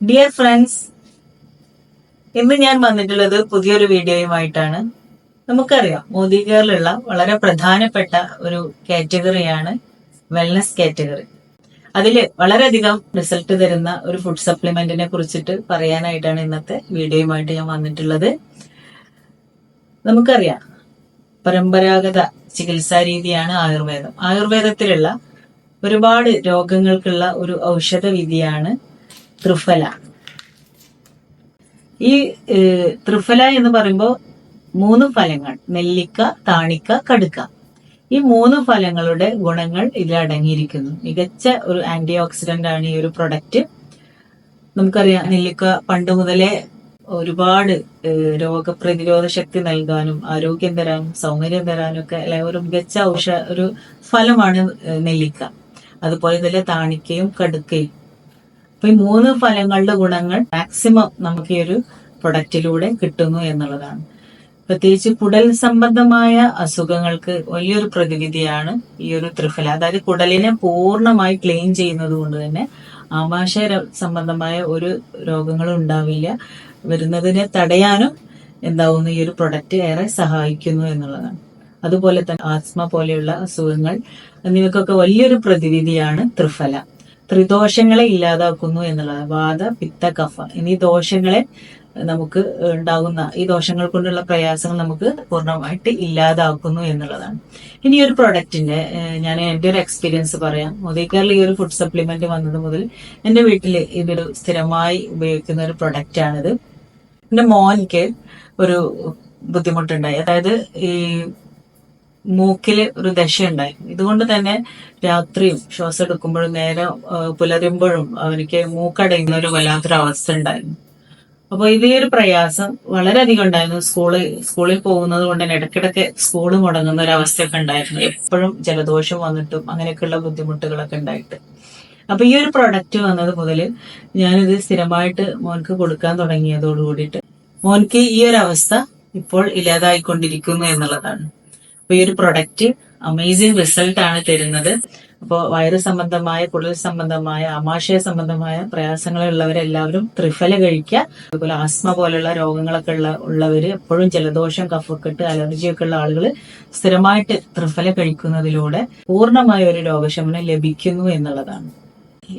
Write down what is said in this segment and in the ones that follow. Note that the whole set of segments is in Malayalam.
ഡിയർ ഫ്രണ്ട്സ് ഇന്ന് ഞാൻ വന്നിട്ടുള്ളത് പുതിയൊരു വീഡിയോയുമായിട്ടാണ്. നമുക്കറിയാം മോദി കെയറിലുള്ള വളരെ പ്രധാനപ്പെട്ട ഒരു കാറ്റഗറിയാണ് വെൽനസ് കാറ്റഗറി അതിൽ വളരെയധികം റിസൾട്ട് തരുന്ന ഒരു ഫുഡ് സപ്ലിമെന്റിനെ കുറിച്ചിട്ട് പറയാനായിട്ടാണ് ഇന്നത്തെ വീഡിയോയുമായിട്ട് ഞാൻ വന്നിട്ടുള്ളത്. നമുക്കറിയാം പരമ്പരാഗത ചികിത്സാ രീതിയാണ് ആയുർവേദം. ആയുർവേദത്തിലുള്ള ഒരുപാട് രോഗങ്ങൾക്കുള്ള ഒരു ഔഷധ വിധിയാണ് ത്രിഫല. ഈ ത്രിഫല എന്ന് പറയുമ്പോൾ മൂന്ന് ഫലങ്ങൾ. നെല്ലിക്ക താണിക്ക കടുക്ക. ഈ മൂന്ന് ഫലങ്ങളുടെ ഗുണങ്ങൾ ഇതിൽ അടങ്ങിയിരിക്കുന്നു. മികച്ച ഒരു ആന്റി ഓക്സിഡന്റ് ആണ് ഈ ഒരു പ്രൊഡക്റ്റ് നമുക്കറിയാം നെല്ലിക്ക പണ്ട് മുതലേ ഒരുപാട് രോഗപ്രതിരോധ ശക്തി നൽകാനും ആരോഗ്യം തരാനും സൗന്ദര്യം തരാനും ഒക്കെ അല്ലെ ഒരു മികച്ച ഔഷ ഒരു ഫലമാണ് നെല്ലിക്ക. അതുപോലെ തന്നെ താണിക്കയും കടുക്കയും. അപ്പൊ ഈ മൂന്ന് ഫലങ്ങളുടെ ഗുണങ്ങൾ മാക്സിമം നമുക്ക് ഈ ഒരു പ്രൊഡക്റ്റിലൂടെ കിട്ടുന്നു എന്നുള്ളതാണ്. പ്രത്യേകിച്ച് കുടൽ സംബന്ധമായ അസുഖങ്ങൾക്ക് വലിയൊരു പ്രതിവിധിയാണ് ഈ ഒരു ത്രിഫല. അതായത് കുടലിനെ പൂർണമായി ക്ലീൻ ചെയ്യുന്നത് കൊണ്ട് തന്നെ ആമാശയ സംബന്ധമായ ഒരു രോഗങ്ങളും ഉണ്ടാവില്ല. വരുന്നതിനെ തടയാനും എന്താവുന്നു ഈ ഒരു പ്രൊഡക്റ്റ് ഏറെ സഹായിക്കുന്നു എന്നുള്ളതാണ്. അതുപോലെ തന്നെ ആസ്മ പോലെയുള്ള അസുഖങ്ങൾ എന്നിവയ്ക്കൊക്കെ വലിയൊരു പ്രതിവിധിയാണ് ത്രിഫല. ത്രിദോഷങ്ങളെ ഇല്ലാതാക്കുന്നു എന്നുള്ളത് വാദ പിത്ത കഫ. ഇനി ദോഷങ്ങളെ നമുക്ക് ഉണ്ടാകുന്ന ഈ ദോഷങ്ങൾ കൊണ്ടുള്ള പ്രയാസങ്ങൾ നമുക്ക് പൂർണമായിട്ട് ഇല്ലാതാക്കുന്നു എന്നുള്ളതാണ്. ഇനി ഒരു പ്രൊഡക്റ്റിന്റെ ഞാൻ എന്റെ ഒരു എക്സ്പീരിയൻസ് പറയാം. മോദിക്കാരിൽ ഈ ഒരു ഫുഡ് സപ്ലിമെന്റ് വന്നത് മുതൽ എന്റെ വീട്ടിൽ ഇതൊരു സ്ഥിരമായി ഉപയോഗിക്കുന്ന ഒരു പ്രൊഡക്റ്റ് ആണിത്. എന്റെ മോനിക്ക് ഒരു ബുദ്ധിമുട്ടുണ്ടായി. അതായത് ഈ മൂക്കിൽ ഒരു ദശയുണ്ടായിരുന്നു. ഇതുകൊണ്ട് തന്നെ രാത്രിയും ശ്വാസം എടുക്കുമ്പോഴും നേരം പുലരുമ്പോഴും അവനിക്ക് മൂക്കടയുന്ന ഒരു വല്ലാത്തൊരു അവസ്ഥ ഉണ്ടായിരുന്നു അപ്പൊ ഇതേ ഒരു പ്രയാസം വളരെയധികം ഉണ്ടായിരുന്നു. സ്കൂളിൽ സ്കൂളിൽ പോകുന്നത് കൊണ്ട് തന്നെ ഇടയ്ക്കിടയ്ക്ക് സ്കൂൾ മുടങ്ങുന്ന ഒരു അവസ്ഥയൊക്കെ ഉണ്ടായിരുന്നു. എപ്പോഴും ജലദോഷം വന്നിട്ടും അങ്ങനെയൊക്കെയുള്ള ബുദ്ധിമുട്ടുകളൊക്കെ ഉണ്ടായിട്ട്. അപ്പൊ ഈ ഒരു പ്രൊഡക്റ്റ് വന്നത് മുതൽ ഞാനിത് സ്ഥിരമായിട്ട് മോൻക്ക് കൊടുക്കാൻ തുടങ്ങിയതോട് കൂടിയിട്ട് മോൻക്ക് ഈ ഒരു അവസ്ഥ ഇപ്പോൾ ഇല്ലാതായിക്കൊണ്ടിരിക്കുന്നു എന്നുള്ളതാണ്. അപ്പൊ ഈ ഒരു പ്രൊഡക്റ്റ് അമേസിംഗ് റിസൾട്ട് ആണ് തരുന്നത്. അപ്പോൾ വയറ് സംബന്ധമായ കുടൽ സംബന്ധമായ ആമാശയ സംബന്ധമായ പ്രയാസങ്ങളുള്ളവരെല്ലാവരും ത്രിഫല കഴിക്കുക. അതുപോലെ ആസ്മ പോലുള്ള രോഗങ്ങളൊക്കെ ഉള്ള ഉള്ളവര് എപ്പോഴും ജലദോഷം കഫക്കെട്ട് അലർജിയൊക്കെ ഉള്ള ആളുകൾ സ്ഥിരമായിട്ട് ത്രിഫല കഴിക്കുന്നതിലൂടെ പൂർണമായ ഒരു രോഗശമനം ലഭിക്കുന്നു എന്നുള്ളതാണ്.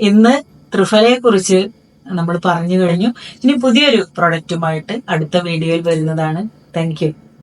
ഇന്ന് ത്രിഫലയെ കുറിച്ച് നമ്മൾ പറഞ്ഞു കഴിഞ്ഞു. ഇനി പുതിയൊരു പ്രൊഡക്റ്റുമായിട്ട് അടുത്ത വീഡിയോയിൽ വരുന്നതാണ്. താങ്ക്